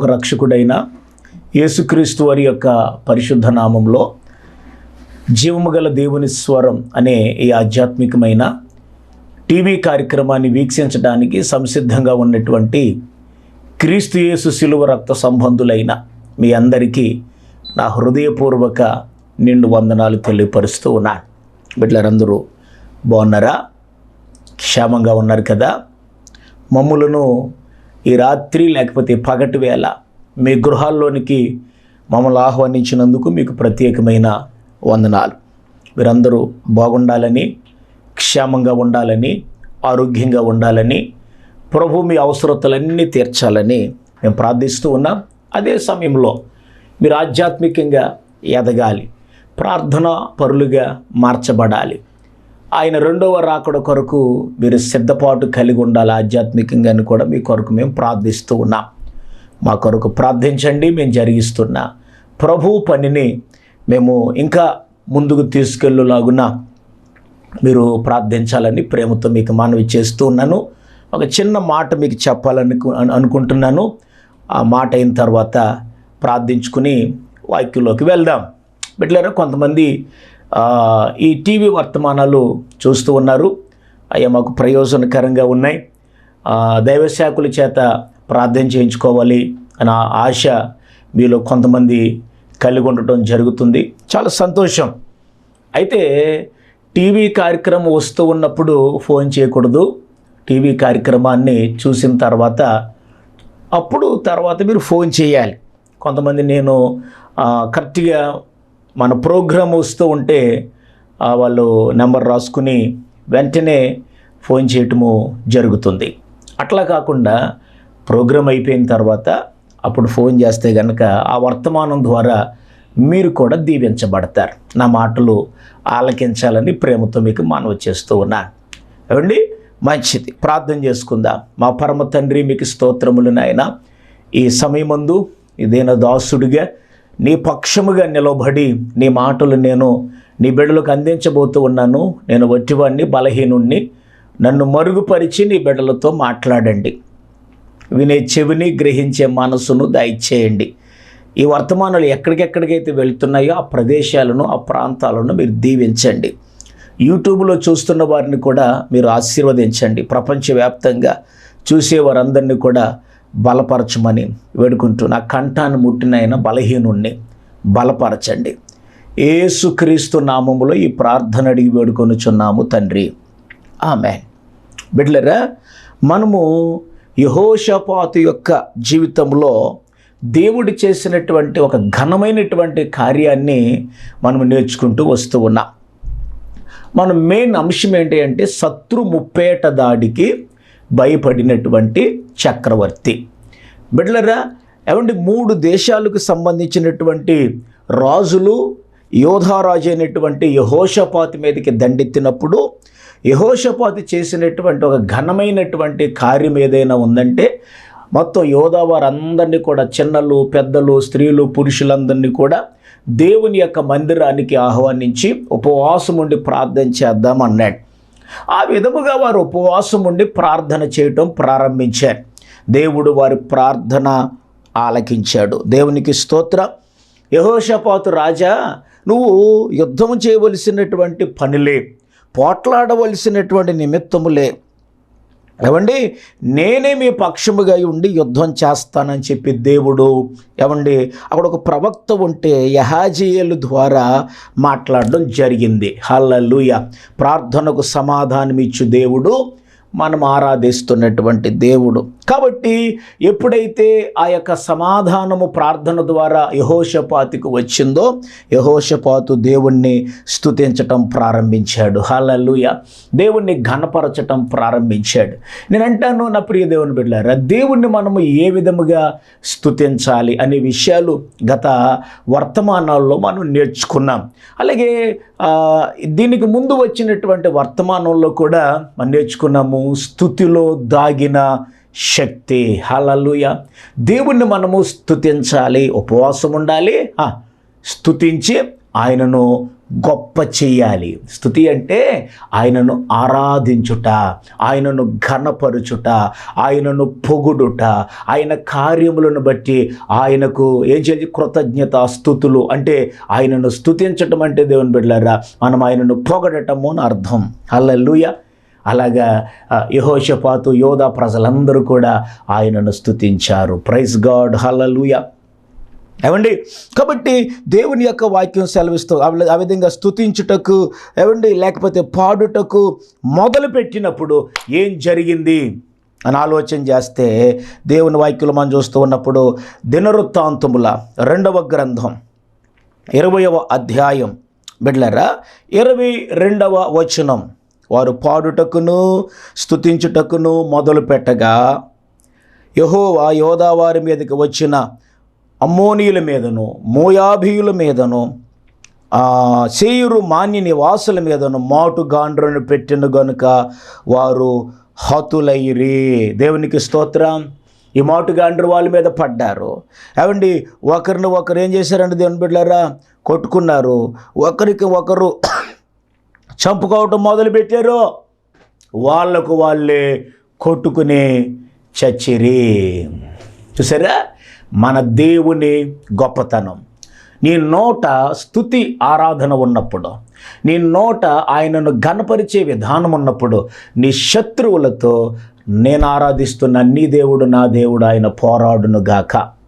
లోక రక్షకుడైన యేసుక్రీస్తు వారి యొక్క పరిశుద్ధ నామంలో జీవము గల దేవుని స్వరం అనే ఈ ఆధ్యాత్మికమైన టీవీ కార్యక్రమాన్ని వీక్షించడానికి సంసిద్ధంగా ఉన్నటువంటి క్రీస్తు యేసు శిలువ రక్త సంబంధులైన మీ అందరికీ నా హృదయపూర్వక నిండు వందనాలు తెలియపరుస్తూ ఉన్నాను. బిడ్డలందరూ బాగున్నారా? క్షేమంగా ఉన్నారు కదా? మమ్ములను ఈ రాత్రి లేకపోతే పగటి వేళ మీ గృహాల్లోనికి మమ్మల్ని ఆహ్వానించినందుకు మీకు ప్రత్యేకమైన వందనాలు. మీరందరూ బాగుండాలని క్షేమంగా ఉండాలని ఆరోగ్యంగా ఉండాలని ప్రభు మీ అవసరతలన్నీ తీర్చాలని మేము ప్రార్థిస్తూ ఉన్నాం. అదే సమయంలో మీరు ఆధ్యాత్మికంగా ఎదగాలి ప్రార్థన పరులుగా మార్చబడాలి. ఆయన రెండవ రాకడ కొరకు మీరు సిద్ధపాటు కలిగి ఉండాలి ఆధ్యాత్మికంగా అని కూడా మీ కొరకు మేము ప్రార్థిస్తూ ఉన్నాం. మా కొరకు ప్రార్థించండి మేము జరిగిస్తున్న ప్రభు పనిని మేము ఇంకా ముందుకు తీసుకెళ్ళలాగున మీరు ప్రార్థించాలని ప్రేమతో మీకు మనవి చేస్తూ ఉన్నాను. ఒక చిన్న మాట మీకు చెప్పాలని అనుకుంటున్నాను. ఆ మాట అయిన తర్వాత ప్రార్థించుకుని వాక్యంలోకి వెళ్దాం. బిడ్డలారా కొంతమంది ఈ టీవీ వర్తమానాలు చూస్తూ ఉన్నారు. అవి మాకు ప్రయోజనకరంగా ఉన్నాయి. ఆ, చేత ప్రార్థన చేయించుకోవాలి అన్న ఆశ మీలో కొంతమంది కలిగి ఉండటం జరుగుతుంది. చాలా సంతోషం. అయితే టీవీ కార్యక్రమం వస్తూ ఉన్నప్పుడు ఫోన్ చేయకూడదు. టీవీ కార్యక్రమాన్ని చూసిన తర్వాత అప్పుడు తర్వాత మీరు ఫోన్ చేయాలి. కొంతమంది నేను కరెక్ట్గా మన ప్రోగ్రామ్ వస్తూ ఉంటే వాళ్ళు నెంబర్ రాసుకుని వెంటనే ఫోన్ చేయటము జరుగుతుంది. అట్లా కాకుండా ప్రోగ్రామ్ అయిపోయిన తర్వాత అప్పుడు ఫోన్ చేస్తే కనుక ఆ వర్తమానం ద్వారా మీరు కూడా దీవించబడతారు. నా మాటలు ఆలకించాలని ప్రేమతో మీకు మనవి చేస్తూ ఉన్నాను ఏమండి? మంచిది. ప్రార్థన చేసుకుందాం. మా పరమ తండ్రి మీకు స్తోత్రములు నాయన. ఈ సమయమందు ఇదేనా దాసుడిగా నీ పక్షముగా నిలబడి నీ మాటలు నేను నీ బిడ్డలకు అందించబోతూ ఉన్నాను. నేను వట్టివాడిని బలహీనుణ్ణి. నన్ను మరుగుపరిచి నీ బిడ్డలతో మాట్లాడండి. వినే చెవిని గ్రహించే మనసును దయచేయండి. ఈ వర్తమానాలు ఎక్కడికెక్కడికైతే వెళ్తున్నాయో ఆ ప్రదేశాలను ఆ ప్రాంతాలను మీరు దీవించండి. యూట్యూబ్లో చూస్తున్న వారిని కూడా మీరు ఆశీర్వదించండి. ప్రపంచవ్యాప్తంగా చూసే వారందరినీ కూడా బలపరచమని వేడుకుంటూ నా కంఠాన్ని ముట్టినైన బలహీనుణ్ణి బలపరచండి. ఏసుక్రీస్తు నామములో ఈ ప్రార్థన అడిగి వేడుకొనుచున్నాము తండ్రి. ఆమె బిడ్లరా మనము యహోషపాతు యొక్క జీవితంలో దేవుడు చేసినటువంటి ఒక ఘనమైనటువంటి కార్యాన్ని మనం నేర్చుకుంటూ వస్తూ ఉన్నాం. మన మెయిన్ అంశం ఏంటి అంటే శత్రు ముప్పేట దాడికి భయపడినటువంటి చక్రవర్తి. బిడ్లరా ఏమంటే మూడు దేశాలకు సంబంధించినటువంటి రాజులు యోధారాజు అయినటువంటి యహోషపాతి మీదకి దండెత్తినప్పుడు యహోషపాతి చేసినటువంటి ఒక ఘనమైనటువంటి కార్యం ఏదైనా ఉందంటే మొత్తం యోధా వారందరినీ కూడా చిన్నలు పెద్దలు స్త్రీలు పురుషులందరినీ కూడా దేవుని యొక్క మందిరానికి ఆహ్వానించి ఉపవాసం ఉండి ప్రార్థన చేద్దామన్నాడు. ఆ విధముగా వారు ఉపవాసం ఉండి ప్రార్థన చేయటం ప్రారంభించారు దేవుడు వారి ప్రార్థన ఆలకించాడు. దేవునికి స్తోత్ర. యహోషపాతు రాజా నువ్వు యుద్ధం చేయవలసినటువంటి పనిలే పోట్లాడవలసినటువంటి నిమిత్తములే ఏమండి? నేనే మీ పక్షముగా ఉండి యుద్ధం చేస్తానని చెప్పి దేవుడు ఏమండి? అక్కడ ఒక ప్రవక్త ఉంటే యహాజీయుల ద్వారా మాట్లాడడం జరిగింది. హల్లెలూయా! ప్రార్థనకు సమాధానం ఇచ్చు దేవుడు. మనం ఆరాధిస్తున్నటువంటి దేవుడు. కాబట్టి ఎప్పుడైతే ఆ యొక్క సమాధానము ప్రార్థన ద్వారా యహోషపాతికి వచ్చిందో యహోషపాతు దేవుణ్ణి స్థుతించటం ప్రారంభించాడు. హాలూయ దేవుణ్ణి ఘనపరచటం ప్రారంభించాడు. నేను అంటాను నా ప్రియ దేవుని బిడ్డారా దేవుణ్ణి మనము ఏ విధముగా స్థుతించాలి అనే విషయాలు గత వర్తమానాల్లో మనం నేర్చుకున్నాం. అలాగే దీనికి ముందు వచ్చినటువంటి వర్తమానంలో కూడా మనం నేర్చుకున్నాము స్థుతిలో దాగిన శక్తి. హలలుయ దేవుణ్ణి మనము స్తుతించాలి. ఉపవాసం ఉండాలి. స్థుతించి ఆయనను గొప్ప చేయాలి. స్థుతి అంటే ఆయనను ఆరాధించుట ఆయనను ఘనపరుచుట ఆయనను పొగుడుట ఆయన కార్యములను బట్టి ఆయనకు ఏం చేయాలి కృతజ్ఞత స్థుతులు అంటే ఆయనను స్థుతించటం అంటే దేవుని బిడ్డలారా మనం ఆయనను పొగడటము అని అర్థం. హల్లెలూయ. అలాగా యహోషపాతు యోధ ప్రజలందరూ కూడా ఆయనను స్థుతించారు ప్రైజ్ గాడ్. హల్లెలూయ. ఏమండి కాబట్టి దేవుని యొక్క వాక్యం సెలవిస్తూ ఆ ఆ విధంగా స్థుతించుటకు ఏమండి లేకపోతే పాడుటకు మొదలుపెట్టినప్పుడు ఏం జరిగింది? అని ఆలోచన చేస్తే దేవుని వాక్యులు మనం చూస్తూ ఉన్నప్పుడు దినవృత్తాంతముల రెండవ గ్రంథం ఇరవయవ అధ్యాయం. బిడ్లరా ఇరవై రెండవ వచనం. వారు పాడుటకును స్థుతించుటకును మొదలు పెట్టగా యహోవా యోధా వారి మీదకి వచ్చిన అమ్మోనీయుల మీదను మోయాభియుల మీదను సేయురు మాన్య నివాసుల మీదను మాటు గాండ్రను పెట్టిన గనుక వారు హతులైరి. దేవునికి స్తోత్రం. ఈ మాటు గాండ్రు వాళ్ళ మీద పడ్డారు. ఏమండి ఒకరిని ఒకరు ఏం చేశారండి దేవుని బిడ్డారా కొట్టుకున్నారు. ఒకరికి ఒకరు చంపుకోవటం మొదలుపెట్టారు. వాళ్ళకు వాళ్ళే కొట్టుకుని చచ్చిరి. చూసారా? మన దేవుని గొప్పతనం. నీ నోట స్థుతి ఆరాధన ఉన్నప్పుడు నీ నోట ఆయనను ఘనపరిచే విధానం ఉన్నప్పుడు నీ శత్రువులతో నేను ఆరాధిస్తున్న నీ దేవుడు నా దేవుడు ఆయన పోరాడును గాక.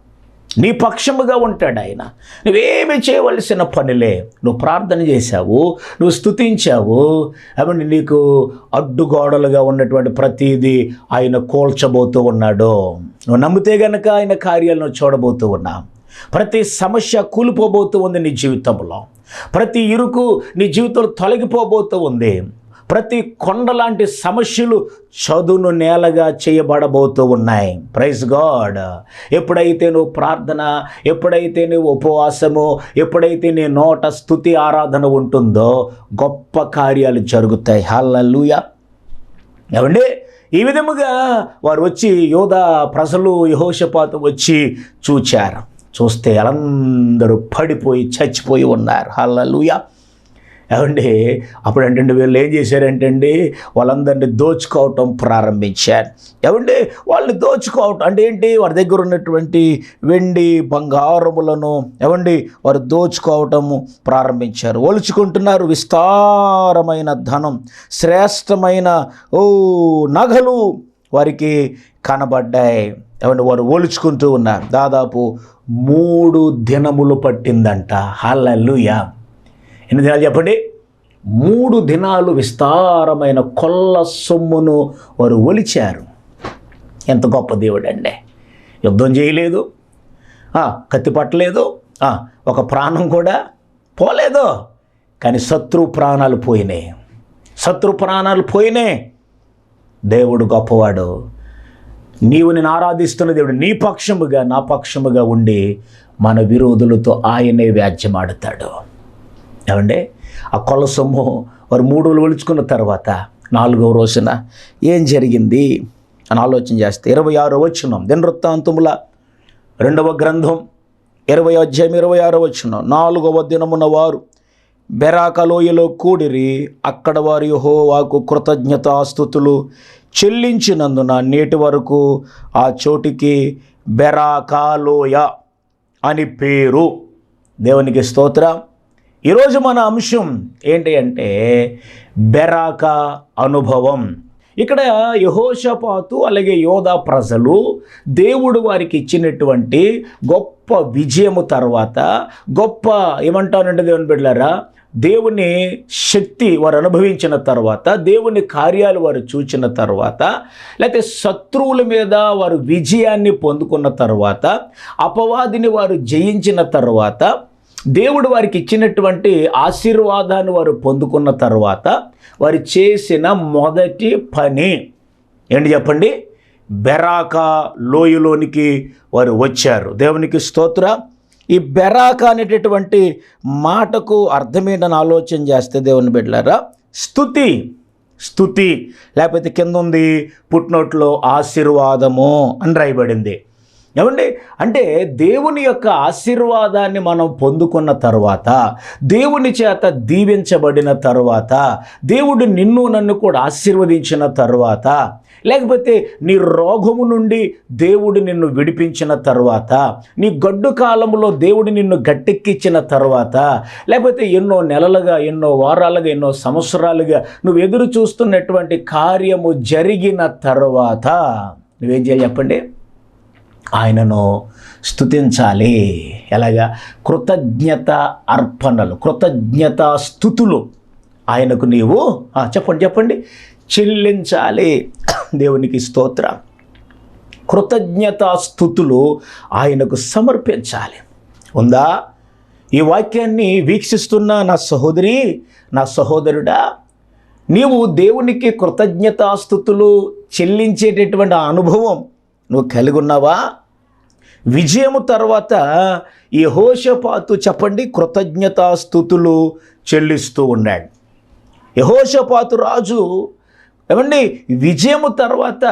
నీ పక్షముగా ఉంటాడు ఆయన. నువ్వేమి చేయవలసిన పనిలే? నువ్వు ప్రార్థన చేశావు నువ్వు స్తుతించావు. అవన్నీ నీకు అడ్డుగోడలుగా ఉన్నటువంటి ప్రతిదీ ఆయన కోల్చబోతూ ఉన్నాడు. నువ్వు నమ్మితే గనక ఆయన కార్యాలను చూడబోతూ ఉన్నా ప్రతి సమస్య కూలిపోబోతూ ఉంది నీ జీవితంలో. ప్రతి ఇరుకు నీ జీవితంలో తొలగిపోబోతూ ఉంది. ప్రతి కొండలాంటి సమస్యలు చదును నేలగా చేయబడబోతూ ఉన్నాయి. ప్రైజ్ గాడ్ ఎప్పుడైతే నువ్వు ప్రార్థన ఎప్పుడైతే నువ్వు ఉపవాసము ఎప్పుడైతే నీ నోట స్థుతి ఆరాధన ఉంటుందో గొప్ప కార్యాలు జరుగుతాయి. హల్లూయ ఏమండి? ఈ విధముగా వారు వచ్చి యోధ ప్రజలు యహోషపాతం వచ్చి చూచారు. చూస్తే అందరూ పడిపోయి చచ్చిపోయి ఉన్నారు. హల్లెలూయా ఏమండి? అప్పుడు అంటే వీళ్ళు ఏం చేశారంటండి? వాళ్ళందరినీ దోచుకోవటం ప్రారంభించారు. ఏమండి? వాళ్ళని దోచుకోవటం అంటే ఏంటి? వారి దగ్గర ఉన్నటువంటి వెండి బంగారములను ఏమండి? వారు దోచుకోవటము ప్రారంభించారు. ఒలుచుకుంటున్నారు. విస్తారమైన ధనం శ్రేష్టమైన ఓ నగలు వారికి కనబడ్డాయి. ఏమంటే వారు ఒలుచుకుంటూ ఉన్నారు. దాదాపు మూడు దినములు పట్టిందంట. హల్లెలూయా! ఎన్ని దినాలు చెప్పండి? మూడు దినాలు విస్తారమైన కొల్ల సొమ్మును వారు ఒలిచారు. ఎంత గొప్ప దేవుడు అండి యుద్ధం చేయలేదు. కత్తి పట్టలేదు. ఒక ప్రాణం కూడా పోలేదు. కానీ శత్రు ప్రాణాలు పోయినాయి. శత్రు ప్రాణాలు పోయినాయి. దేవుడు గొప్పవాడు. నీవు నేను ఆరాధిస్తున్న దేవుడు. నీ పక్షముగా నా పక్షముగా ఉండి మన విరోధులతో ఆయనే వ్యాజ్యమాడతాడు. ఏమంటే ఆ కొల్ల సొమ్ము వారు మూడు రోజులు ఒలుచుకున్న తర్వాత నాలుగవ రోజున ఏం జరిగింది? అని ఆలోచన చేస్తే ఇరవై ఆరో వచ్చినాం దినవృత్తాంతముల రెండవ గ్రంథం ఇరవై అధ్యాయం ఇరవై ఆరో వచ్చిన నాలుగవ దినమున వారు బెరాకలోయలో కూడిరి అక్కడ వారి హోవాకు కృతజ్ఞతాస్థుతులు చెల్లించినందున నేటి వరకు ఆ చోటికి బెరాకాలోయ అని పేరు. దేవునికి స్తోత్రం. ఈరోజు మన అంశం ఏంటి అంటే బెరాక అనుభవం. ఇక్కడ యహోషపాతు అలాగే యోధా ప్రజలు దేవుడు వారికి ఇచ్చినటువంటి గొప్ప విజయము తర్వాత గొప్ప ఏమంటానంటే దేవుని బిడ్డారా దేవుని శక్తి వారు అనుభవించిన తర్వాత దేవుని కార్యాలు వారు చూచిన తర్వాత లేకపోతే శత్రువుల మీద వారు విజయాన్ని పొందుకున్న తర్వాత అపవాదిని వారు జయించిన తర్వాత దేవుడు వారికి ఇచ్చినటువంటి ఆశీర్వాదాన్ని వారు పొందుకున్న తర్వాత వారు చేసిన మొదటి పని ఏంటి చెప్పండి? బెరాకా లోయలోనికి వారు వచ్చారు. దేవునికి స్తోత్ర. ఈ బెరాక అనేటటువంటి మాటకు అర్థమేంటని ఆలోచన చేస్తే దేవుని బిడ్డలారా స్థుతి స్థుతి లేకపోతే కింద ఉంది పుట్నోట్లో ఆశీర్వాదము అని రాయబడింది. ఏమండి? అంటే దేవుని యొక్క ఆశీర్వాదాన్ని మనం పొందుకున్న తర్వాత దేవుని చేత దీవించబడిన తర్వాత దేవుడు నిన్ను నన్ను కూడా ఆశీర్వదించిన తర్వాత లేకపోతే నీ రోగము నుండి దేవుడు నిన్ను విడిపించిన తర్వాత నీ గడ్డు కాలంలో దేవుడు నిన్ను గట్టెక్కించిన తర్వాత లేకపోతే ఎన్నో నెలలుగా ఎన్నో వారాలుగా ఎన్నో సంవత్సరాలుగా నువ్వు ఎదురు చూస్తున్నటువంటి కార్యము జరిగిన తర్వాత నువ్వేం చేయాలి చెప్పండి? ఆయనను స్తుతించాలి. ఎలాగా? కృతజ్ఞత అర్పణలు కృతజ్ఞత స్థుతులు ఆయనకు నీవు చెప్పండి చెప్పండి. చెల్లించాలి. దేవునికి స్తోత్ర. కృతజ్ఞత స్థుతులు ఆయనకు సమర్పించాలి. ఉందా? ఈ వాక్యాన్ని వీక్షిస్తున్న నా సహోదరి నా సహోదరుడా నీవు దేవునికి కృతజ్ఞతాస్థుతులు చెల్లించేటటువంటి ఆ అనుభవం నువ్వు కలిగి ఉన్నావా విజయము తర్వాత ఈ హోషపాతు చెప్పండి కృతజ్ఞతాస్థుతులు చెల్లిస్తూ ఉన్నాడు. యహోషపాతు రాజు ఏమండి? విజయము తర్వాత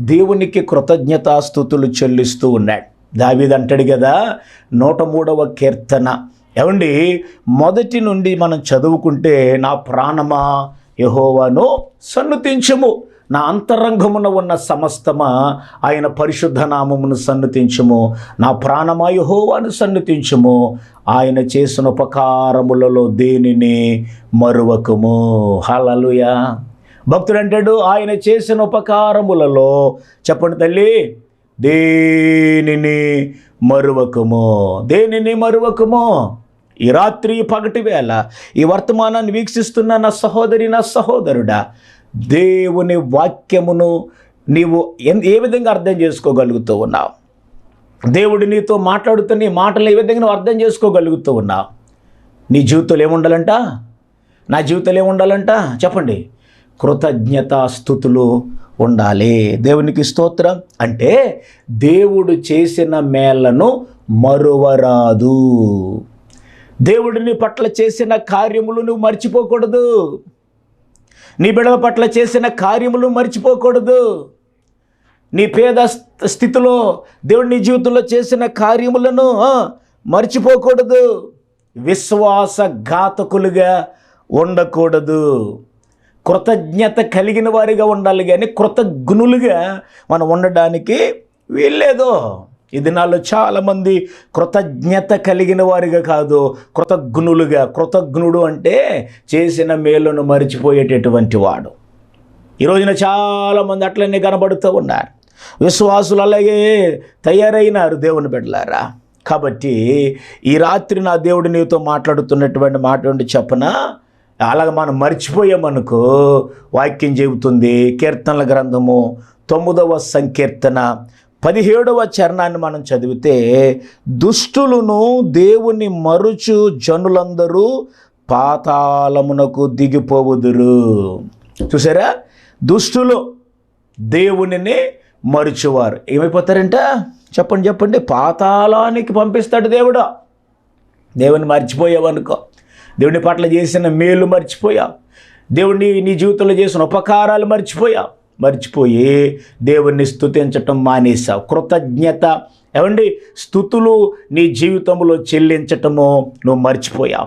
దేవునికి కృతజ్ఞతాస్థుతులు చెల్లిస్తూ ఉన్నాడు. దావిదంటాడు అంటాడు కదా నూట మూడవ కీర్తన. ఏమండి? మొదటి నుండి మనం చదువుకుంటే నా ప్రాణమా? యహోవాను సన్నుతించము. నా అంతరంగమున ఉన్న సమస్తమా ఆయన పరిశుద్ధ నామమును సన్నుతించుము. నా ప్రాణమాయుహోవాను యహోవాను ఆయన చేసిన ఉపకారములలో దేనిని మరువకము? హలలుయా భక్తుడు అంటాడు ఆయన చేసిన ఉపకారములలో చెప్పండి తల్లి దేనిని మరువకము? దేనిని మరువకము? ఈ రాత్రి పగటి వేళ ఈ వర్తమానాన్ని వీక్షిస్తున్న నా సహోదరి నా సహోదరుడా దేవుని వాక్యమును నీవు ఏ విధంగా అర్థం చేసుకోగలుగుతూ ఉన్నావు? దేవుడు నీతో మాట్లాడుతున్న నీ మాటలు ఏ విధంగా నువ్వు అర్థం చేసుకోగలుగుతూ ఉన్నావు? నీ జీవితంలో ఏముండాలంట? నా జీవితంలో ఏముండాలంట? చెప్పండి. కృతజ్ఞతాస్థుతులు ఉండాలి. దేవునికి స్తోత్రం. అంటే దేవుడు చేసిన మేళ్ళను మరువరాదు. దేవుడిని పట్ల చేసిన కార్యములు నువ్వు మర్చిపోకూడదు. నీ బిడల పట్ల చేసిన కార్యములు మర్చిపోకూడదు. నీ పేద స్థితిలో దేవుడు నీ జీవితంలో చేసిన కార్యములను మర్చిపోకూడదు. మర్చిపోకూడదు విశ్వాసఘాతకులుగా ఉండకూడదు. కృతజ్ఞత కలిగిన వారిగా ఉండాలి కానీ కృతజ్ఞులుగా మనం ఉండడానికి వీల్లేదు. ఈ దినాల్లో చాలామంది కృతజ్ఞత కలిగిన వారిగా కాదు కృతజ్ఞులుగా కృతజ్ఞుడు అంటే చేసిన మేలును మరిచిపోయేటటువంటి వాడు. ఈ రోజున చాలామంది అట్లనే కనబడుతూ ఉన్నారు. విశ్వాసులు అలాగే తయారైనారు దేవుని బిడ్డలారా. కాబట్టి ఈ రాత్రి నా దేవుడు నీతో మాట్లాడుతున్నటువంటి మాట ఉండి చెప్పనా అలాగ మనం మర్చిపోయామనుకో వాక్యం చెబుతుంది. కీర్తనల గ్రంథము తొమ్మిదవ సంకీర్తన పదిహేడవ చరణాన్ని మనం చదివితే దుష్టులను దేవుని మరుచు జనులందరూ పాతాళమునకు దిగిపోవుదురు. చూసారా? దుష్టులు దేవునిని మరుచువారు. ఏమైపోతారంట? చెప్పండి చెప్పండి. పాతాళానికి పంపిస్తాడు దేవుడు. దేవుని మర్చిపోయావనుకో. దేవుని పట్ల చేసిన మేలు మర్చిపోయావు. దేవుడిని నీ జీవితంలో చేసిన ఉపకారాలు మర్చిపోయావు. మర్చిపోయి దేవుణ్ణి స్థుతించటం మానేశావు కృతజ్ఞత. ఏమండి? స్థుతులు నీ జీవితంలో చెల్లించటము నువ్వు మర్చిపోయావు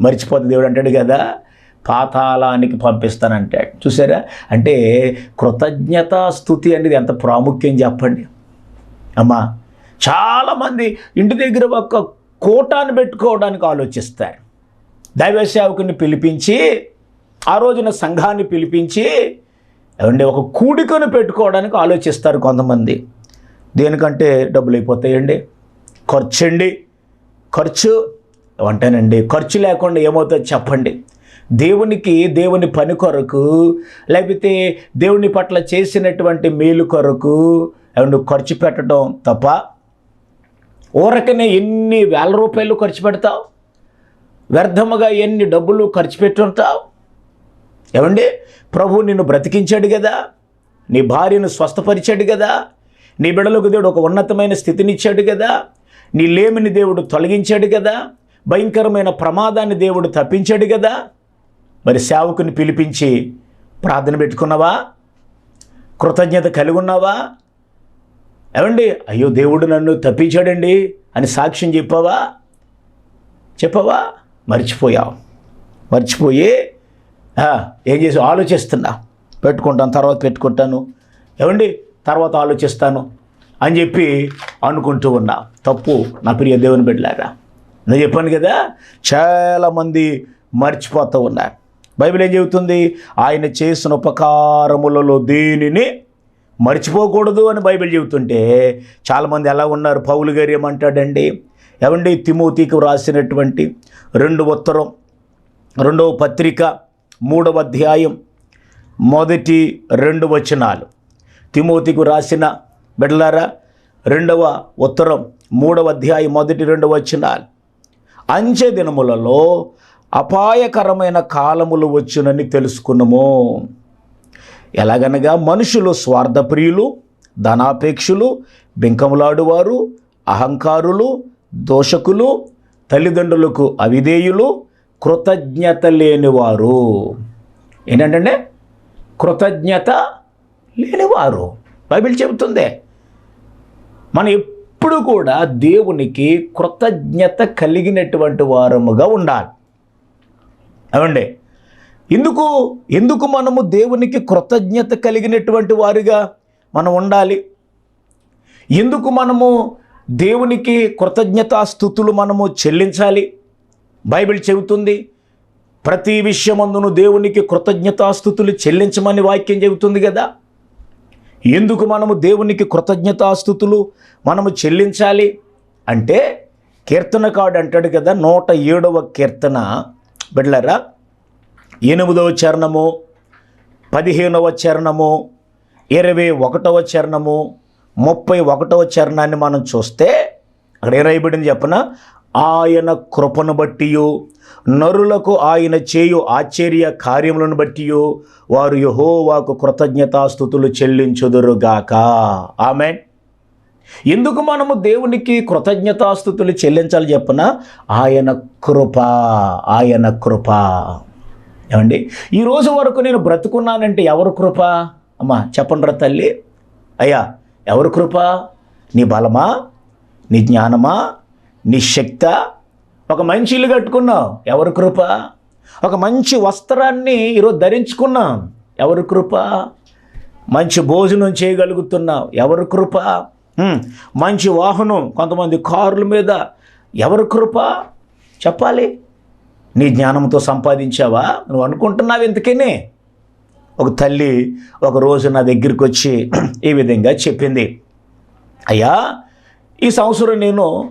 మర్చిపోతే దేవుడు అంటాడు కదా పాతాళానికి పంపిస్తానంటాడు. చూసారా? అంటే కృతజ్ఞత స్థుతి అనేది ఎంత ప్రాముఖ్యం చెప్పండి. అమ్మా చాలామంది ఇంటి దగ్గర ఒక కోటాన్ని పెట్టుకోవడానికి ఆలోచిస్తారు. దైవ సేవకుని పిలిపించి ఆ రోజున సంఘాన్ని పిలిపించి ఏమంటే ఒక కూడికను పెట్టుకోవడానికి ఆలోచిస్తారు కొంతమంది. దేనికంటే డబ్బులు అయిపోతాయండి? ఖర్చు అండి. ఖర్చు అంటేనండి ఖర్చు లేకుండా ఏమవుతుందో చెప్పండి. దేవునికి దేవుని పని కొరకు లేకపోతే దేవుని పట్ల చేసినటువంటి మేలు కొరకు ఏమంటే ఖర్చు పెట్టడం తప్ప ఊరకనే ఎన్ని వేల రూపాయలు ఖర్చు పెడతావు? వ్యర్థముగా ఎన్ని డబ్బులు ఖర్చు పెట్టుంటావు ఏమండి? ప్రభు నిన్ను బ్రతికించాడు కదా నీ భార్యను స్వస్థపరిచాడు కదా నీ బిడలకు దేవుడు ఒక ఉన్నతమైన స్థితినిచ్చాడు కదా నీ లేమిని దేవుడు తొలగించాడు కదా భయంకరమైన ప్రమాదాన్ని దేవుడు తప్పించాడు కదా మరి సేవకుని పిలిపించి ప్రార్థన పెట్టుకున్నావా? కృతజ్ఞత కలిగి ఉన్నావా? ఏమండి? అయ్యో దేవుడు నన్ను తప్పించాడండి అని సాక్ష్యం చెప్పావా? చెప్పావా? మర్చిపోయావు. మర్చిపోయి ఏం చేసి ఆలోచిస్తున్నా. పెట్టుకుంటాను తర్వాత పెట్టుకుంటాను. ఏమండి? తర్వాత ఆలోచిస్తాను అని చెప్పి అనుకుంటూ ఉన్నా. తప్పు నా ప్రియ దేవుని బిడ్డలారా. నేను చెప్పాను కదా చాలామంది మర్చిపోతూ ఉన్నారు. బైబిల్ ఏం చెబుతుంది? ఆయన చేసిన ఉపకారములలో దేనిని మర్చిపోకూడదు అని బైబిల్ చెబుతుంటే చాలామంది ఎలా ఉన్నారు? పౌలు గారు ఏమంటాడండి? ఏమండి? తిమోతికి వ్రాసినటువంటి రెండు ఉత్తరం రెండవ పత్రిక మూడవ అధ్యాయం మొదటి రెండు వచనాలు. తిమోతికు రాసిన బిడ్డలారా రెండవ ఉత్తరం మూడవ అధ్యాయం మొదటి రెండు వచనాలు. అంచె దినములలో అపాయకరమైన కాలములు వచ్చునని తెలుసుకున్నాము ఎలాగనగా మనుషులు స్వార్థప్రియులు ధనాపేక్షులు బింకములాడువారు అహంకారులు దోషకులు తల్లిదండ్రులకు అవిధేయులు కృతజ్ఞత లేనివారు ఏంటంటే కృతజ్ఞత లేనివారు. బైబిల్ చెబుతుంది. మనం ఎప్పుడు కూడా దేవునికి కృతజ్ఞత కలిగినటువంటి వారముగా ఉండాలి. అవండి ఎందుకు? ఎందుకు మనము దేవునికి కృతజ్ఞత కలిగినటువంటి వారిగా మనం ఉండాలి? ఎందుకు మనము దేవునికి కృతజ్ఞతాస్థుతులు మనము చెల్లించాలి? బైబిల్ చెబుతుంది ప్రతి విషయమందును దేవునికి కృతజ్ఞతాస్థుతులు చెల్లించమని వాక్యం చెబుతుంది కదా. ఎందుకు మనము దేవునికి కృతజ్ఞతాస్థుతులు మనము చెల్లించాలి? అంటే కీర్తనకాడు అంటాడు కదా నూట ఏడవ కీర్తన. బిడ్లరా ఎనిమిదవ చరణము పదిహేనవ చరణము ఇరవై ఒకటవ చరణము ముప్పై ఒకటవ చరణాన్ని మనం చూస్తే అక్కడ ఏ రాయబడింది చెప్పన? ఆయన కృపను బట్టియో నరులకు ఆయన చేయు ఆశ్చర్య కార్యములను బట్టియో వారు యహోవాకు కృతజ్ఞతాస్థుతులు చెల్లించుదురుగాక. ఆమె ఎందుకు మనము దేవునికి కృతజ్ఞతాస్థుతులు చెల్లించాలి చెప్పన? ఆయన కృప ఆయన కృప. ఏమండి? ఈరోజు వరకు నేను బ్రతుకున్నానంటే ఎవరు కృప? అమ్మా చెప్పండిరా తల్లి. అయ్యా ఎవరు కృప? నీ బలమా? నీ జ్ఞానమా? నీ శక్త ఒక మంచి ఇల్లు కట్టుకున్నావు ఎవరి కృప? ఒక మంచి వస్త్రాన్ని ఈరోజు ధరించుకున్నాం ఎవరు కృప? మంచి భోజనం చేయగలుగుతున్నావు ఎవరు కృప? మంచి వాహనం కొంతమంది కారుల మీద ఎవరి కృప? చెప్పాలి. నీ జ్ఞానంతో సంపాదించావా? నువ్వు అనుకుంటున్నావు ఎందుకనే ఒక తల్లి ఒక రోజు నా దగ్గరికి వచ్చి ఈ విధంగా చెప్పింది. అయ్యా ఈ సంవత్సరం నేను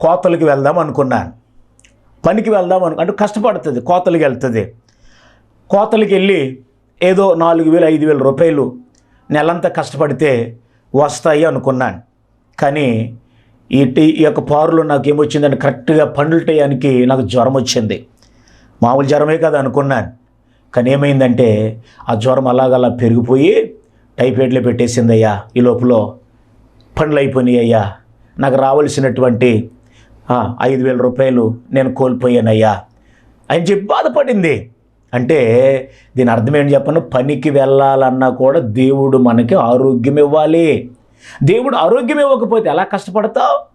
కోతలకి వెళ్దాం అనుకున్నాను. పనికి వెళ్దాం అను అంటే కష్టపడుతుంది కోతలకి వెళ్తుంది. కోతలకి వెళ్ళి ఏదో నాలుగు వేలు ఐదు వేల రూపాయలు నెలంతా కష్టపడితే వస్తాయి అనుకున్నాను. కానీ ఈ టీ ఈ యొక్క పారులో నాకు ఏమొచ్చిందంటే కరెక్ట్గా పండ్ల టయానికి నాకు జ్వరం వచ్చింది. మామూలు జ్వరమే కదా అనుకున్నాను. కానీ ఏమైందంటే ఆ జ్వరం అలాగలా పెరిగిపోయి టైఫాయిడ్లో పెట్టేసిందయ్యా. ఈ లోపల పండ్లు అయిపోయినాయి అయ్యా. నాకు రావాల్సినటువంటి ఐదు వేల రూపాయలు నేను కోల్పోయానయ్యా అని చెప్పి బాధపడింది. అంటే దీని అర్థం ఏంటి చెప్పను? పనికి వెళ్ళాలన్నా కూడా దేవుడు మనకి ఆరోగ్యం ఇవ్వాలి దేవుడు ఆరోగ్యం ఇవ్వకపోతే ఎలా కష్టపడతావు?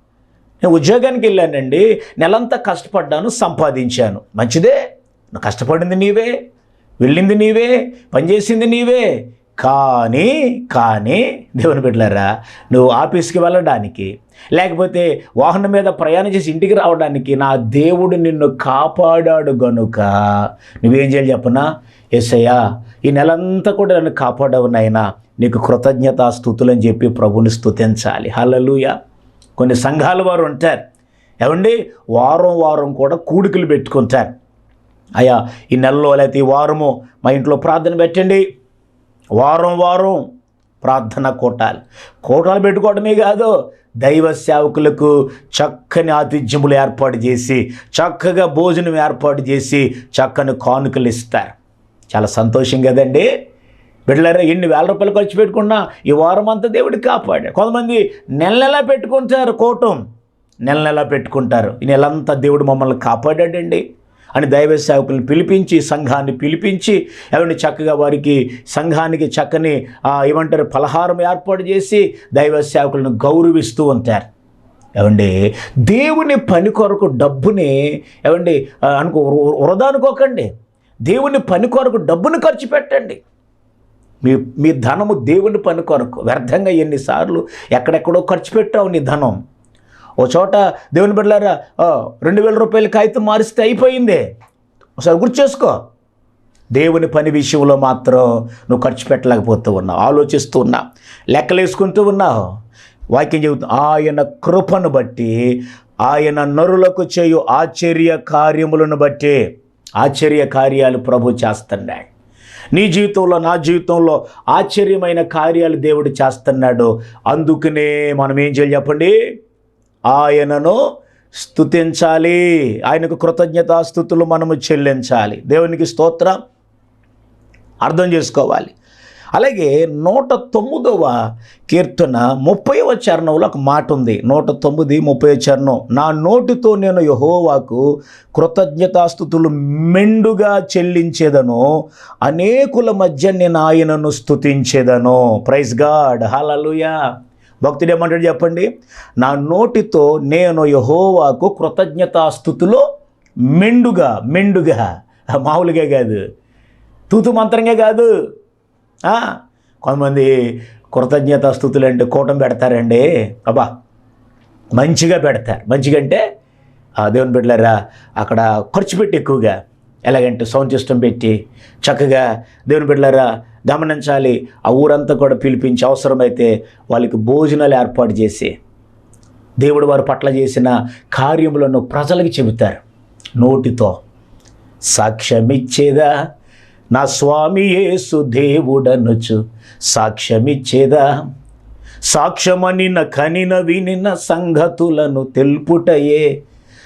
నేను ఉద్యోగానికి వెళ్ళానండి. నెలంతా కష్టపడ్డాను సంపాదించాను. మంచిదే. నువ్వు కష్టపడింది నీవే. వెళ్ళింది నీవే. పనిచేసింది నీవే. కానీ కానీ దేవుని బిడ్డలారా నువ్వు ఆఫీస్కి వెళ్ళడానికి లేకపోతే వాహనం మీద ప్రయాణం చేసి ఇంటికి రావడానికి నా దేవుడు నిన్ను కాపాడాడు గనుక నువ్వేం చేయాలి చెప్పనా? ఎస్సయ్యా ఈ నెలంతా కూడా నన్ను కాపాడవు నాయనా నీకు కృతజ్ఞతా స్థుతులని చెప్పి ప్రభుని స్థుతించాలి. హలలుయ కొన్ని సంఘాల వారు ఉంటారు. ఏమండి? వారం వారం కూడా కూడికలు పెట్టుకుంటారు. అయ్యా ఈ నెలలో లేకపోతే ఈ వారము మా ఇంట్లో ప్రార్థన పెట్టండి. వారం వారం ప్రార్థన కూటాలు. కూటాలు పెట్టుకోవడమే కాదు దైవ సేవకులకు చక్కని ఆతిథ్యములు ఏర్పాటు చేసి చక్కగా భోజనం ఏర్పాటు చేసి చక్కని కానుకలు ఇస్తారు. చాలా సంతోషం కదండి. బిడ్డలారా ఎన్ని వేల రూపాయలు ఖర్చు పెట్టుకున్నా ఈ వారం అంతా దేవుడికి కాపాడాడు. కొంతమంది నెల నెలా పెట్టుకుంటారు కోటం. నెల నెలా పెట్టుకుంటారు. ఈ నెలంతా దేవుడు మమ్మల్ని కాపాడాడండి. అని దైవ సేవకులను పిలిపించి సంఘాన్ని పిలిపించి ఎవరిని చక్కగా వారికి సంఘానికి చక్కని ఏమంటారు పలహారం ఏర్పాటు చేసి దైవ సేవకులను గౌరవిస్తూ ఉంటారు. ఏమండి దేవుని పని కొరకు డబ్బుని ఏమండి అనుకో వృధా అనుకోకండి. దేవుని పని కొరకు డబ్బును ఖర్చు పెట్టండి. మీ మీ ధనము దేవుని పని కొరకు. వ్యర్థంగా ఎన్నిసార్లు ఎక్కడెక్కడో ఖర్చు పెట్టావు నీ ధనం. ఓ చోట దేవుని బిడ్డలారా రెండు వేల రూపాయల కాగితం మారిస్తే అయిపోయిందే. ఒకసారి గుర్తు చేసుకో. దేవుని పని విషయంలో మాత్రం నువ్వు ఖర్చు పెట్టలేకపోతూ ఉన్నావు ఆలోచిస్తూ ఉన్నావు లెక్కలేసుకుంటూ ఉన్నావు. వాక్యం చెబుతూ ఆయన కృపను బట్టి ఆయన నరులకు చేయు ఆశ్చర్య కార్యములను బట్టి ఆశ్చర్య కార్యాలు ప్రభు చేస్తున్నాడు. నీ జీవితంలో నా జీవితంలో ఆశ్చర్యమైన కార్యాలు దేవుడు చేస్తున్నాడు. అందుకనే మనం ఏం చేయాలి చెప్పండి? ఆయనను స్థుతించాలి ఆయనకు కృతజ్ఞతాస్థుతులు మనము చెల్లించాలి. దేవునికి స్తోత్రం. అర్థం చేసుకోవాలి. అలాగే నూట తొమ్మిదవ కీర్తన ముప్పైవ చరణంలో ఒక మాట ఉంది. నూట తొమ్మిది ముప్పై చరణం. నా నోటితో నేను యహోవాకు కృతజ్ఞతాస్థుతులు మెండుగా చెల్లించేదను. అనేకుల మధ్య నేను ఆయనను స్థుతించేదను ప్రైజ్ గాడ్ హలలుయా భక్తుడు ఏమంటాడు చెప్పండి? నా నోటితో నేను యహోవాకు కృతజ్ఞతాస్థుతిలో మెండుగా మెండుగా మామూలుగా కాదు. తూతు మంత్రంగా కాదు. కొంతమంది కృతజ్ఞతాస్థుతులు అంటే కూటం పెడతారండి. అబ్బా మంచిగా పెడతారు. మంచిగా అంటే దేవుని బిడ్డలారా అక్కడ ఖర్చు పెట్టి ఎక్కువగా ఎలాగంటే సౌండ్ సిస్టమ్ పెట్టి చక్కగా దేవుని బిడ్డలారా గమనించాలి. ఆ ఊరంతా కూడా పిలిపించి అవసరమైతే వాళ్ళకి భోజనాలు ఏర్పాటు చేసి దేవుడు వారి పట్ల చేసిన కార్యములను ప్రజలకు చెబుతారు. నోటితో సాక్ష్యమిచ్చేదా? నా స్వామి యేసు దేవుడనుచు సాక్ష్యమిచ్చేదా? సాక్ష్యమనిన కనిన వినిన సంగతులను తెలుపుటయే.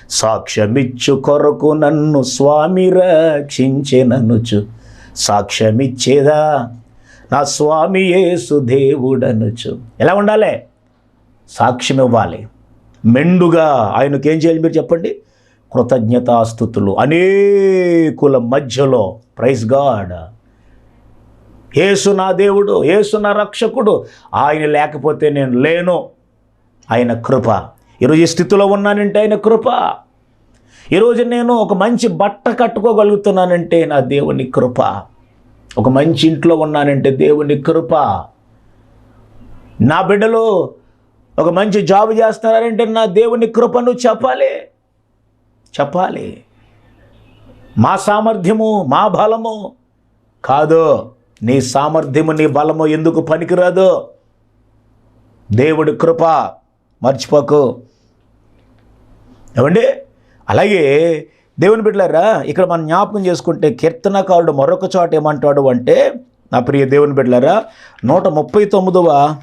సాక్ష్యమిచ్చు కొరకు నన్ను స్వామి రక్షించెననుచు సాక్ష్యమిచ్చేదా? నా స్వామి యేసు దేవుడనుచు. ఎలా ఉండాలి? సాక్ష్యం ఇవ్వాలి మెండుగా ఆయనకి ఏం చేయాలి మీరు చెప్పండి? కృతజ్ఞతాస్థుతులు. అనేకుల మధ్యలో. Praise God. ఏసు నా దేవుడు ఏసు నా రక్షకుడు. ఆయన లేకపోతే నేను లేను. ఆయన కృప. ఈరోజు ఈ స్థితిలో ఉన్నానంటే ఆయన కృప. ఈరోజు నేను ఒక మంచి బట్ట కట్టుకోగలుగుతున్నానంటే నా దేవుని కృప. ఒక మంచి ఇంట్లో ఉన్నానంటే దేవుని కృప. నా బిడ్డలు ఒక మంచి జాబ్ చేస్తున్నారంటే నా దేవుని కృపను చెప్పాలి. చెప్పాలి. మా సామర్థ్యము మా బలము కాదు. నీ సామర్థ్యము నీ బలము ఎందుకు పనికిరాదు? దేవుడి కృప మర్చిపోకు. ఏమండి? అలాగే దేవుని బిడ్డలారా ఇక్కడ మనం జ్ఞాపకం చేసుకుంటే కీర్తనకారుడు మరొక చోట ఏమంటాడు అంటే నా ప్రియ దేవుని బిడ్డలారా నూట ముప్పై తొమ్మిదవ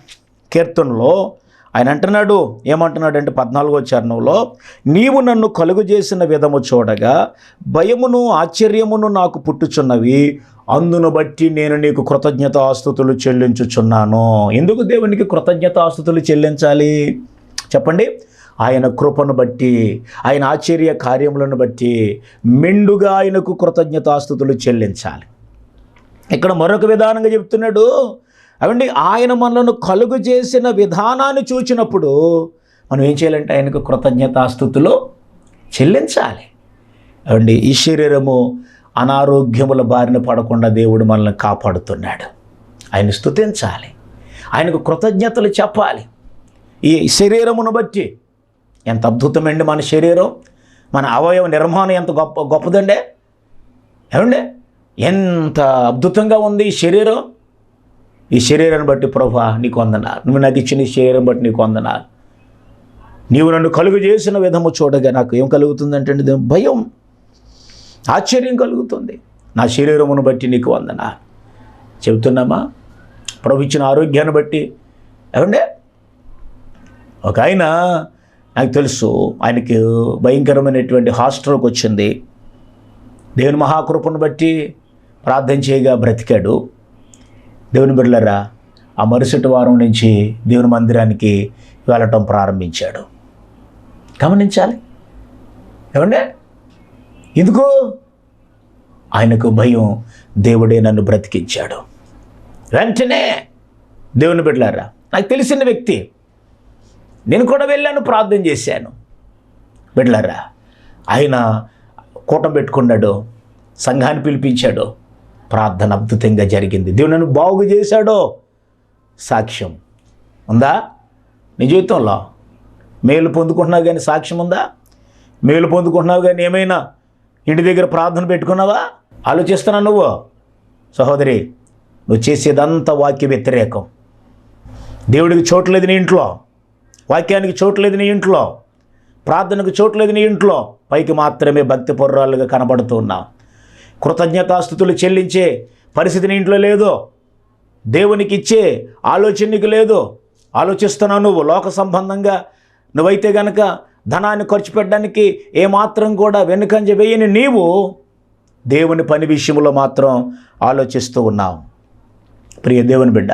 కీర్తనలో ఆయన అంటున్నాడు ఏమంటున్నాడు అంటే పద్నాలుగో చరణంలో నీవు నన్ను కలుగు చేసిన విధము చూడగా భయమును ఆశ్చర్యమును నాకు పుట్టుచున్నవి అందును బట్టి నేను నీకు కృతజ్ఞత ఆస్తుతులు చెల్లించుచున్నాను. ఎందుకు దేవునికి కృతజ్ఞత ఆస్తుతులు చెల్లించాలి? చెప్పండి. ఆయన కృపను బట్టి ఆయన ఆశ్చర్య కార్యములను బట్టి మెండుగా ఆయనకు కృతజ్ఞతాస్థుతులు చెల్లించాలి. ఇక్కడ మరొక విధానంగా చెప్తున్నాడు అవండి ఆయన మనలను కలుగు చేసిన విధానాన్ని చూచినప్పుడు మనం ఏం చేయాలంటే ఆయనకు కృతజ్ఞతాస్థుతులు చెల్లించాలి. అవండి ఈ శరీరము అనారోగ్యముల బారిన పడకుండా దేవుడు మనల్ని కాపాడుతున్నాడు. ఆయన స్తుతించాలి. ఆయనకు కృతజ్ఞతలు చెప్పాలి. ఈ శరీరమును బట్టి ఎంత అద్భుతమండి మన శరీరం. మన అవయవ నిర్మాణం ఎంత గొప్ప గొప్పదండే. ఏమండి? ఎంత అద్భుతంగా ఉంది ఈ శరీరం. ఈ శరీరాన్ని బట్టి ప్రభా నీకు వందనాలు. నువ్వు నాకు ఇచ్చిన ఈ శరీరం బట్టి నీకు వందనాలు. నీవు నన్ను కలుగు చేసిన విధము చూడగా నాకు ఏం కలుగుతుందంటే భయం. ఆశ్చర్యం కలుగుతుంది. నా శరీరమును బట్టి నీకు వందనా చెబుతున్నామా? ప్రభు ఇచ్చిన ఆరోగ్యాన్ని బట్టి. ఏమండే? ఒక ఆయన నాకు తెలుసు. ఆయనకి భయంకరమైనటువంటి హార్ట్ స్ట్రోక్ వచ్చింది. దేవుని మహాకృపను బట్టి ప్రార్థన చేయగా బ్రతికాడు. దేవుని బిడ్డలరా ఆ మరుసటి వారం నుంచి దేవుని మందిరానికి వెళ్ళటం ప్రారంభించాడు. గమనించాలి. ఏమంటే ఎందుకు? ఆయనకు భయం దేవుడే నన్ను బ్రతికించాడు. వెంటనే దేవుని బిడ్డలారా నాకు తెలిసిన వ్యక్తి నేను కూడా వెళ్ళాను ప్రార్థన చేశాను. బిడ్డలారా ఆయన కూటం పెట్టుకున్నాడు సంఘాన్ని పిలిపించాడు ప్రార్థన అద్భుతంగా జరిగింది. దేవుడు నన్ను బాగు చేశాడో. సాక్ష్యం ఉందా? నీ జీవితంలో మేలు పొందుకుంటున్నావు కానీ సాక్ష్యం ఉందా? మేలు పొందుకుంటున్నావు కానీ ఏమైనా ఇంటి దగ్గర ప్రార్థన పెట్టుకున్నావా? ఆలోచిస్తున్నా నువ్వు? సహోదరి నువ్వు చేసేదంతా వాక్య వ్యతిరేకం. దేవుడికి చోట్లేదు నీ ఇంట్లో. వాక్యానికి చోట్లేదు నీ ఇంట్లో. ప్రార్థనకు చోట్లేదు నీ ఇంట్లో. పైకి మాత్రమే భక్తి పొర్రాలుగా కనబడుతూ ఉన్నావు కృతజ్ఞతాస్థుతులు చెల్లించే పరిస్థితి నీ ఇంట్లో లేదు. దేవునికి ఇచ్చే ఆలోచన నీకు లేదు. ఆలోచిస్తున్నావు నువ్వు లోక సంబంధంగా. నువ్వైతే గనక ధనాన్ని ఖర్చు పెట్టడానికి ఏమాత్రం కూడా వెనుకంజ వేయని నీవు దేవుని పని విషయంలో మాత్రం ఆలోచిస్తూ ఉన్నావు. ప్రియ దేవుని బిడ్డ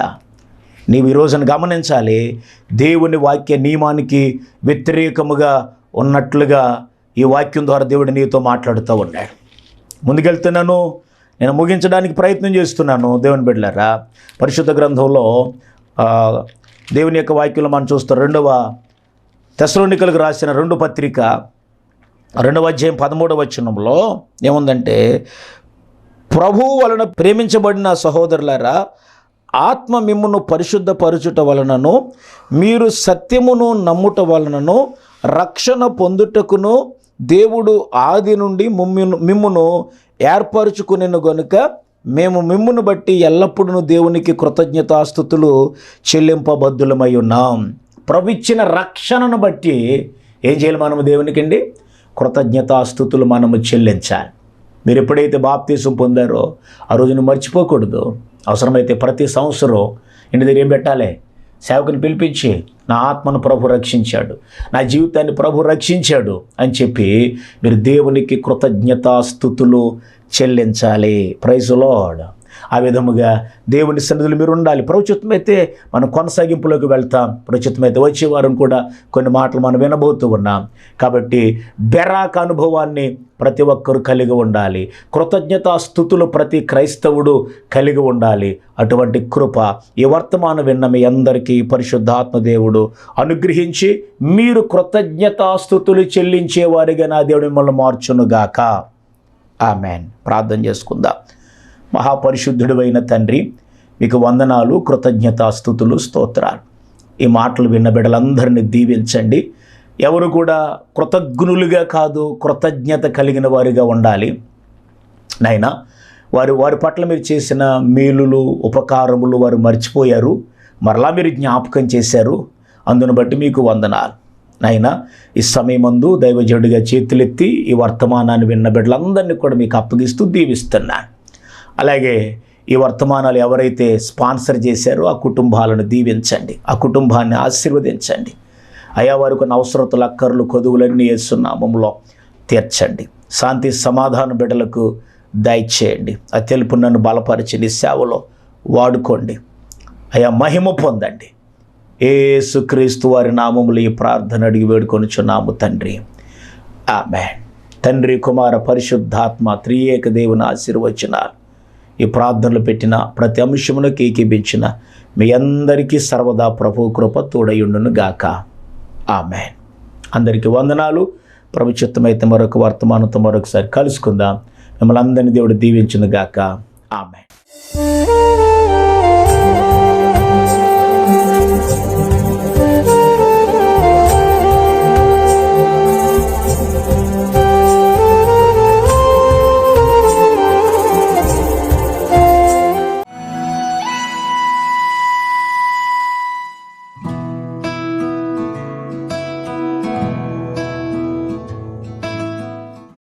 నీవు ఈ రోజున గమనించాలి. దేవుని వాక్య నియమానికి వ్యతిరేకముగా ఉన్నట్లుగా ఈ వాక్యం ద్వారా దేవుడు నీతో మాట్లాడుతూ ఉన్నాడు. ముందుకెళ్తున్నాను. నేను ముగించడానికి ప్రయత్నం చేస్తున్నాను. దేవుని బిడ్డలారా పరిశుద్ధ గ్రంథంలో దేవుని యొక్క వాక్యంలో మనం చూస్తాం రెండవ తెసలోనికలకు రాసిన రెండు పత్రిక రెండవ అధ్యాయం పదమూడవ వచనంలో ఏముందంటే ప్రభు వలన ప్రేమించబడిన సహోదరులారా ఆత్మ మిమ్మును పరిశుద్ధపరచుట వలనను మీరు సత్యమును నమ్ముట వలనను రక్షణ పొందుటకును దేవుడు ఆది నుండి మిమ్మును మిమ్మును ఏర్పరచుకునేను గనుక మేము మిమ్మును బట్టి ఎల్లప్పుడూ దేవునికి కృతజ్ఞతాస్థుతులు చెల్లింపబద్ధులమై ఉన్నాం. ప్రవిచ్చిన రక్షణను బట్టి ఏం చేయాలి మనము దేవునికండి? కృతజ్ఞతాస్థుతులు మనము చెల్లించాలి. మీరు ఎప్పుడైతే బాప్తీసం పొందారో ఆ రోజును మర్చిపోకూడదు. అవసరమైతే ప్రతి సంవత్సరం ఇంటి దగ్గర ఏం పెట్టాలి? సేవకుని పిలిపించి నా ఆత్మను ప్రభు రక్షించాడు. నా జీవితాన్ని ప్రభు రక్షించాడు అని చెప్పి మీరు దేవునికి కృతజ్ఞతాస్థుతులు చెల్లించాలి. Praise Lord. ఆ విధముగా దేవుని సన్నిధులు మీరు ఉండాలి. ప్రవచితమైతే మనం కొనసాగింపులోకి వెళ్తాం. ప్రవచితమైతే వచ్చే వారం కూడా కొన్ని మాటలు మనం వినబోతూ ఉన్నాం. కాబట్టి బెరాక్ అనుభవాన్ని ప్రతి ఒక్కరు కలిగి ఉండాలి. కృతజ్ఞతా స్థుతులు ప్రతి క్రైస్తవుడు కలిగి ఉండాలి. అటువంటి కృప ఈ వర్తమానం విన్న మీ అందరికీ పరిశుద్ధాత్మ దేవుడు అనుగ్రహించి మీరు కృతజ్ఞతాస్థుతులు చెల్లించేవారిగా నా దేవుడు మిమ్మల్ని మార్చునుగాక. ఆమెన్. ప్రార్థన చేసుకుందాం. మహాపరిశుద్ధుడివైన తండ్రి మీకు వందనాలు కృతజ్ఞతాస్థుతులు స్తోత్రాలు. ఈ మాటలు విన్న బిడ్డలందరినీ దీవించండి. ఎవరు కూడా కృతజ్ఞులుగా కాదు కృతజ్ఞత కలిగిన వారిగా ఉండాలి. నాయనా వారు వారి పట్ల మీరు చేసిన మేలులు ఉపకారములు వారు మర్చిపోయారు. మరలా మీరు జ్ఞాపకం చేశారు. అందును బట్టి మీకు వందనాలు. నాయన ఈ సమయమందు దైవజనుడిగా చేతులెత్తి ఈ వర్తమానాన్ని విన్న బిడ్డలందరినీ కూడా మీకు అప్పగిస్తూ దీవిస్తున్నాను. అలాగే ఈ వర్తమానాలు ఎవరైతే స్పాన్సర్ చేశారో ఆ కుటుంబాలను దీవించండి. ఆ కుటుంబాన్ని ఆశీర్వదించండి. అయా వారికి ఉన్న అవసరతలు అక్కర్లు కొదువులన్నీ వేస్తున్నామంలో తీర్చండి. శాంతి సమాధాన బిడ్డలకు దయచేయండి. ఆ తెలుపు నన్ను బలపరిచి సేవలో వాడుకోండి. అయా మహిమ పొందండి. ఏసుక్రీస్తు వారి నామములు ఈ ప్రార్థన అడిగి వేడుకొనుచున్నాము తండ్రి. ఆమె తండ్రి కుమార పరిశుద్ధాత్మ త్రియేక దేవుని ఆశీర్వచనాలు. ఈ ప్రార్థనలు పెట్టిన ప్రతి అంశమునకు కేకీపించిన మీ అందరికీ సర్వదా ప్రభు కృప తోడయుండును గాక. ఆమె అందరికీ వందనాలు. ప్రభు చిత్తమైతే మరొక వర్తమానంతో మరొకసారి కలుసుకుందాం. మిమ్మల్ని అందరినీ దేవుడు దీవించును గాక. ఆమె